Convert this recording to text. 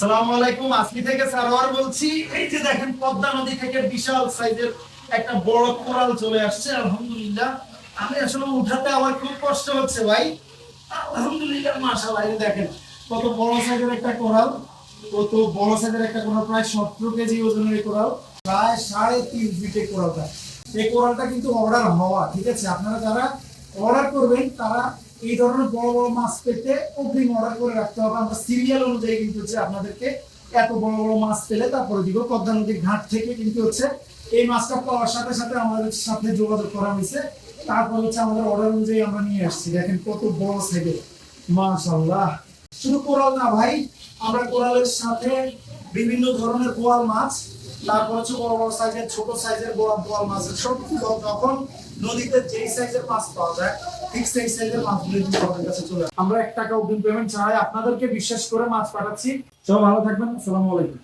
সালাম আলাইকুম আসলি থেকে সারোয়ার বলছি। এই যে দেখেন, পদ্মা নদী থেকে বিশাল সাইজের একটা বড় কোরাল চলে আসছে, আলহামদুলিল্লাহ। আমি আসলে উঠাতে আমার খুব কষ্ট হচ্ছে ভাই। আলহামদুলিল্লাহ, মাশাআল্লাহ, এই দেখেন, কত বড় সাইজের একটা কোরাল, কত বড় সাইজের একটা কোরাল, প্রায় সতেরো কেজি ওজনের কোরাল, প্রায় সাড়ে তিন ফিটে কোরালটা। এই কোরালটা কিন্তু অর্ডার হওয়া, ঠিক আছে? আপনারা যারা অর্ডার করবেন, তারা এই ধরনের বড় বড় মাছ পেতে অগ্রিম অর্ডার করে রাখতে হবে। আমরা সিরিয়াল অনুযায়ী কিন্তু হচ্ছে আপনাদেরকে এত বড় বড় মাছ পেলে তারপরে দিব। পদ্মা নদীর ঘাট থেকে কিন্তু হচ্ছে এই মাছটা পাওয়ার সাথে সাথে আমাদের সাথে যোগাযোগ করা হয়েছে। তারপর হচ্ছে আমাদের অর্ডার অনুযায়ী আমরা নিয়ে আসছি। দেখেন কত বড় সাইজের মাশাআল্লাহ। শুধু কোরাল না ভাই, আমরা কোরালের সাথে বিভিন্ন ধরনের বোয়াল মাছ তারপর হচ্ছে বড় বড় সাইজের, ছোট সাইজের বড় বড় মাছ সব তখন নদীতে যেই সাইজের মাছ পাওয়া যায়, ঠিক সেই সাইজের মাছগুলো কিন্তু আমাদের কাছে চলে আমরা এক টাকা অগ্রিম পেমেন্ট ছাড়াই আপনাদেরকে বিশ্বাস করে মাছ পাঠাচ্ছি। সব ভালো থাকবেন। আসসালামু আলাইকুম।